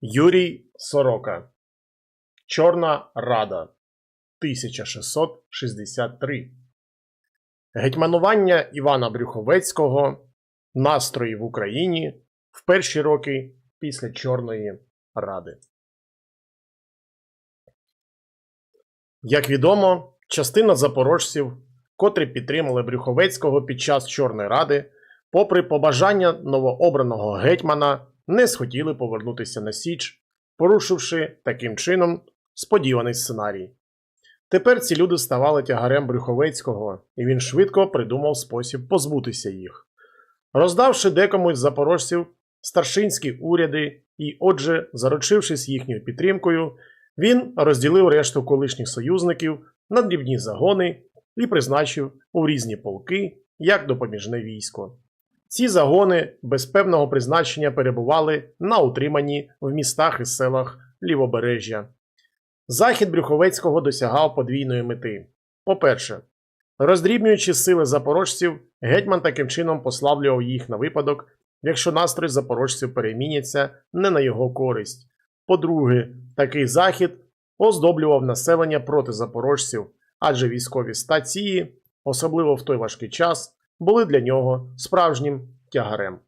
Юрій Сорока. Чорна Рада 1663. Гетьманування Івана Брюховецького. Настрої в Україні в перші роки після Чорної Ради. Як відомо, частина запорожців, котрі підтримали Брюховецького під час Чорної Ради, попри побажання новообраного гетьмана, не схотіли повернутися на Січ, порушивши таким чином сподіваний сценарій. Тепер ці люди ставали тягарем Брюховецького, і він швидко придумав спосіб позбутися їх. Роздавши декому з запорожців старшинські уряди і, отже, заручившись їхньою підтримкою, він розділив решту колишніх союзників на дрібні загони і призначив у різні полки як допоміжне військо. Ці загони без певного призначення перебували на утриманні в містах і селах лівобережжя. Захід Брюховецького досягав подвійної мети. По-перше, роздрібнюючи сили запорожців, гетьман таким чином послаблював їх на випадок, якщо настрої запорожців переміняться не на його користь. По-друге, такий захід оздоблював населення проти запорожців, адже військові стації, особливо в той важкий час, були для нього справжнім тягарем.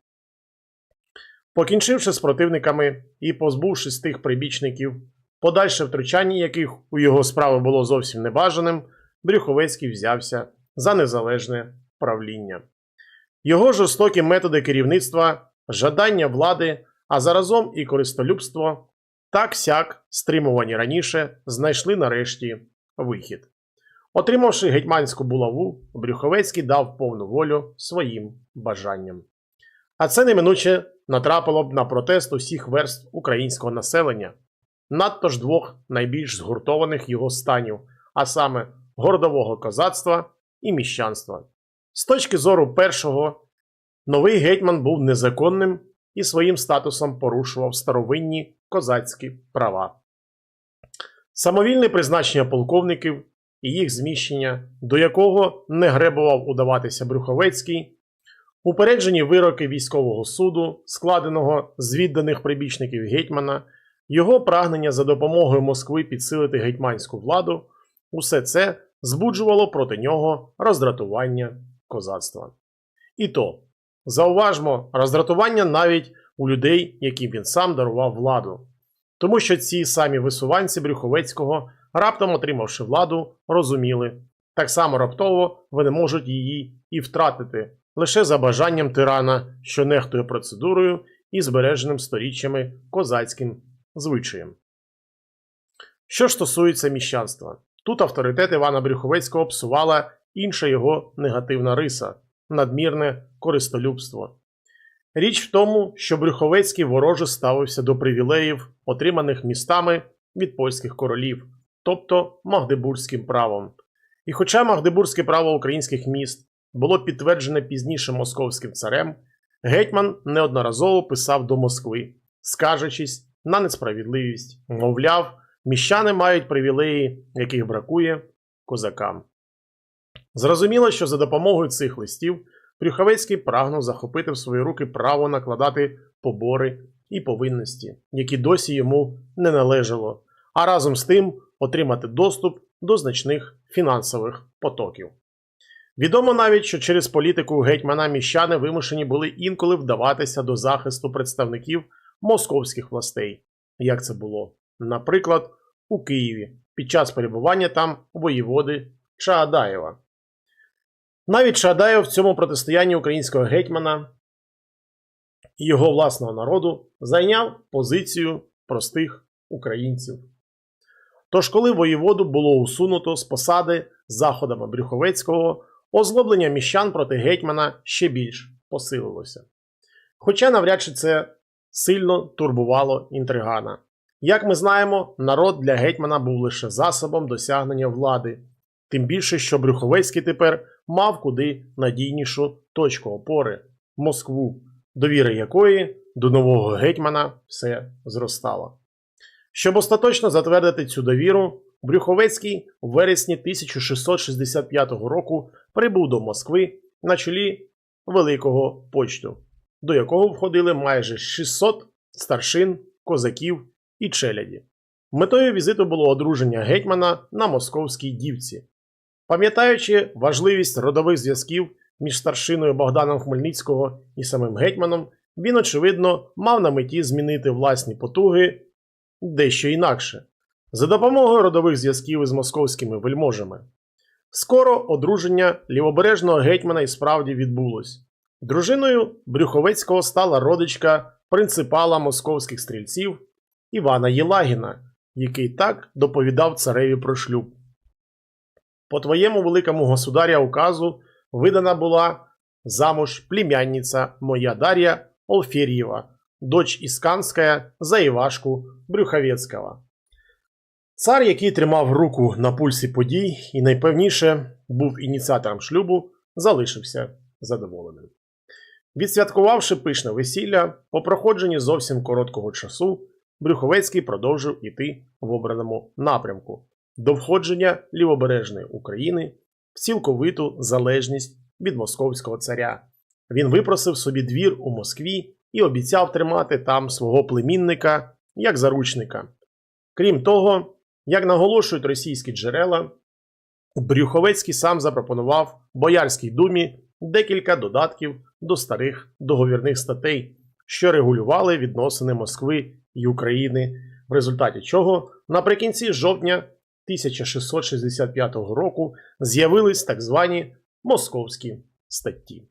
Покінчивши з противниками і позбувшись тих прибічників, подальше втручання яких у його справи було зовсім небажаним, Брюховецький взявся за незалежне правління. Його жорстокі методи керівництва, жадання влади, а заразом і користолюбство, так сяк, стримувані раніше, знайшли нарешті вихід. Отримавши гетьманську булаву, Брюховецький дав повну волю своїм бажанням. А це неминуче натрапило б на протест усіх верств українського населення, надто ж двох найбільш згуртованих його станів, а саме гордового козацтва і міщанства. З точки зору першого, новий гетьман був незаконним і своїм статусом порушував старовинні козацькі права. Самовільне призначення полковників і їх зміщення, до якого не гребував удаватися Брюховецький, упереджені вироки військового суду, складеного з відданих прибічників гетьмана, його прагнення за допомогою Москви підсилити гетьманську владу, усе це збуджувало проти нього роздратування козацтва. І то, зауважмо, роздратування навіть у людей, яким він сам дарував владу, тому що ці самі висуванці Брюховецького, раптом отримавши владу, розуміли, так само раптово вони можуть її і втратити лише за бажанням тирана, що нехтує процедурою і збереженим сторіччями козацьким звичаєм. Що ж стосується міщанства, тут авторитет Івана Брюховецького псувала інша його негативна риса надмірне користолюбство. Річ в тому, що Брюховецький вороже ставився до привілеїв, отриманих містами від польських королів, тобто Магдебурзьким правом. І хоча Магдебурзьке право українських міст було підтверджене пізніше московським царем, гетьман неодноразово писав до Москви, скаржачись на несправедливість, мовляв, міщани мають привілеї, яких бракує козакам. Зрозуміло, що за допомогою цих листів Брюховецький прагнув захопити в свої руки право накладати побори і повинності, які досі йому не належало, а разом з тим отримати доступ до значних фінансових потоків. Відомо навіть, що через політику гетьмана міщани вимушені були інколи вдаватися до захисту представників московських властей, як це було, наприклад, у Києві під час перебування там воєводи Чаадаєва. Навіть Шадаєв в цьому протистоянні українського гетьмана і його власного народу зайняв позицію простих українців. Тож, коли воєводу було усунуто з посади заходами Брюховецького, озлоблення міщан проти гетьмана ще більш посилилося. Хоча навряд чи це сильно турбувало інтригана. Як ми знаємо, народ для гетьмана був лише засобом досягнення влади, тим більше, що Брюховецький тепер мав куди надійнішу точку опори Москву, довіри якої до нового гетьмана все зростала. Щоб остаточно затвердити цю довіру, Брюховецький в вересні 1665 року прибув до Москви на чолі Великого почту, до якого входили майже 600 старшин козаків і челяді. Метою візиту було одруження гетьмана на московській дівці. Пам'ятаючи важливість родових зв'язків між старшиною Богданом Хмельницького і самим гетьманом, він, очевидно, мав на меті змінити власні потуги дещо інакше, за допомогою родових зв'язків із московськими вельможами. Скоро одруження лівобережного гетьмана і справді відбулось. Дружиною Брюховецького стала родичка принципала московських стрільців Івана Єлагіна, який так доповідав цареві про шлюб. По твоєму великому государя указу видана була замуж племянниця моя Дар'я Олфер'єва, дочь Ісканська за Івашку Брюховецького. Цар, який тримав руку на пульсі подій і найпевніше був ініціатором шлюбу, залишився задоволеним. Відсвяткувавши пишне весілля, по проходженні зовсім короткого часу, Брюховецький продовжив іти в обраному напрямку до входження лівобережної України в цілковиту залежність від московського царя. Він випросив собі двір у Москві і обіцяв тримати там свого племінника як заручника. Крім того, як наголошують російські джерела, Брюховецький сам запропонував Боярській думі декілька додатків до старих договірних статей, що регулювали відносини Москви і України, в результаті чого наприкінці жовтня 1665 року з'явились так звані московські статті.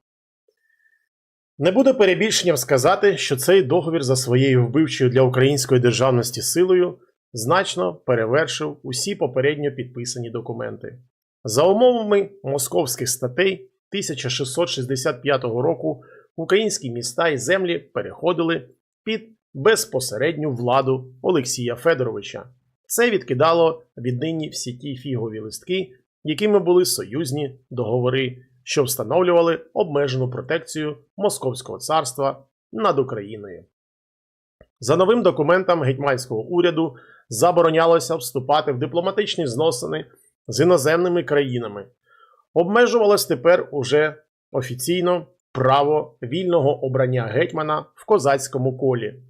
Не буде перебільшенням сказати, що цей договір за своєю вбивчою для української державності силою значно перевершив усі попередньо підписані документи. За умовами московських статей 1665 року українські міста і землі переходили під безпосередню владу Олексія Федоровича. Це відкидало віднині всі ті фігові листки, якими були союзні договори, що встановлювали обмежену протекцію Московського царства над Україною. За новим документом гетьманського уряду заборонялося вступати в дипломатичні зносини з іноземними країнами. Обмежувалось тепер уже офіційно право вільного обрання гетьмана в козацькому колі.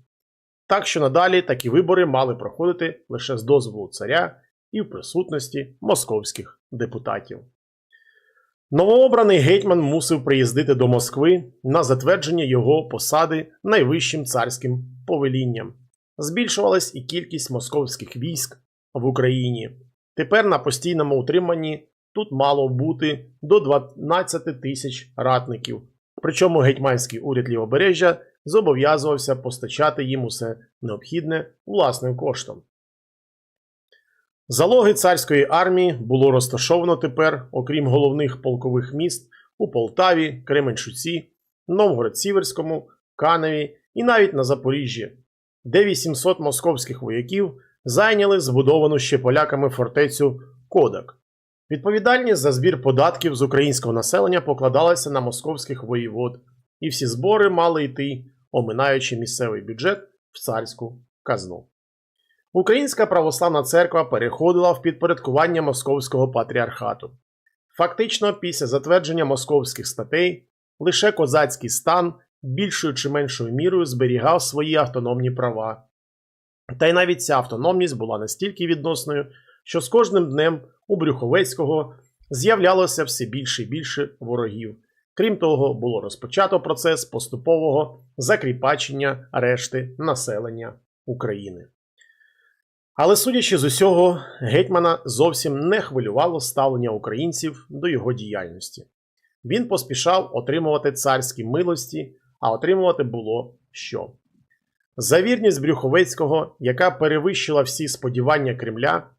Так що надалі такі вибори мали проходити лише з дозволу царя і в присутності московських депутатів. Новообраний гетьман мусив приїздити до Москви на затвердження його посади найвищим царським повелінням. Збільшувалась і кількість московських військ в Україні. Тепер на постійному утриманні тут мало бути до 12 тисяч ратників. Причому гетьманський уряд Лівобережжя зобов'язувався постачати їм усе необхідне власним коштом. Залоги царської армії було розташовано тепер, окрім головних полкових міст, у Полтаві, Кременчуці, Новгород-Сіверському, Каневі і навіть на Запоріжжі, де 800 московських вояків зайняли збудовану ще поляками фортецю Кодак. Відповідальність за збір податків з українського населення покладалася на московських воєвод, і всі збори мали йти, оминаючи місцевий бюджет в царську казну. Українська православна церква переходила в підпорядкування Московського патріархату. Фактично, після затвердження московських статей, лише козацький стан більшою чи меншою мірою зберігав свої автономні права. Та й навіть ця автономність була настільки відносною, що з кожним днем у Брюховецького з'являлося все більше і більше ворогів. Крім того, було розпочато процес поступового закріпачення решти населення України. Але судячи з усього, гетьмана зовсім не хвилювало ставлення українців до його діяльності. Він поспішав отримувати царські милості, а отримувати було що. За вірність Брюховецького, яка перевищила всі сподівання Кремля,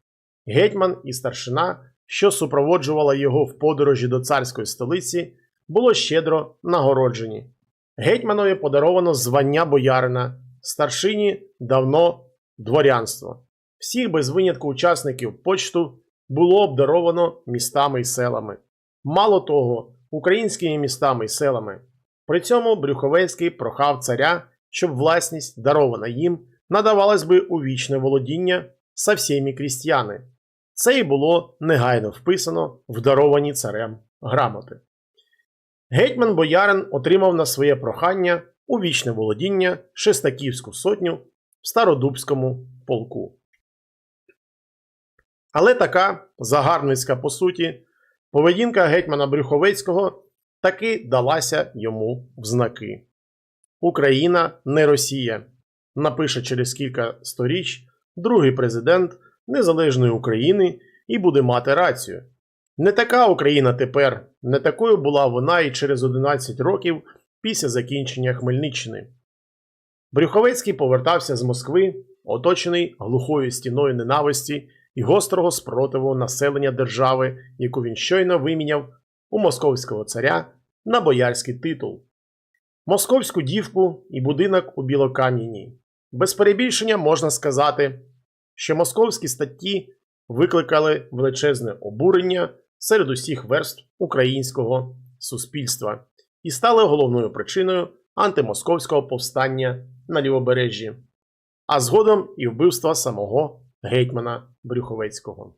гетьман і старшина, що супроводжувала його в подорожі до царської столиці, було щедро нагороджені. Гетьманові подаровано звання боярина, старшині давно дворянство. Всіх без винятку учасників почту було обдаровано містами і селами. Мало того, українськими містами і селами. При цьому Брюховецький прохав царя, щоб власність, дарована їм, надавалась би у вічне володіння со всіми крістяни. Це і було негайно вписано в даровані царем грамоти. Гетьман Боярин отримав на своє прохання у вічне володіння Шестаківську сотню в Стародубському полку. Але така загарбницька по суті поведінка гетьмана Брюховецького таки далася йому в знаки. Україна не Росія, напише через кілька сторіч другий президент Незалежної України і буде мати рацію. Не така Україна тепер, не такою була вона і через 11 років після закінчення Хмельниччини. Брюховецький повертався з Москви, оточений глухою стіною ненависті і гострого спротиву населення держави, яку він щойно виміняв у московського царя на боярський титул. Московську дівку і будинок у Білокам'яні. Без перебільшення можна сказати, що московські статті викликали величезне обурення серед усіх верств українського суспільства і стали головною причиною антимосковського повстання на лівобережжі, а згодом і вбивства самого гетьмана Брюховецького.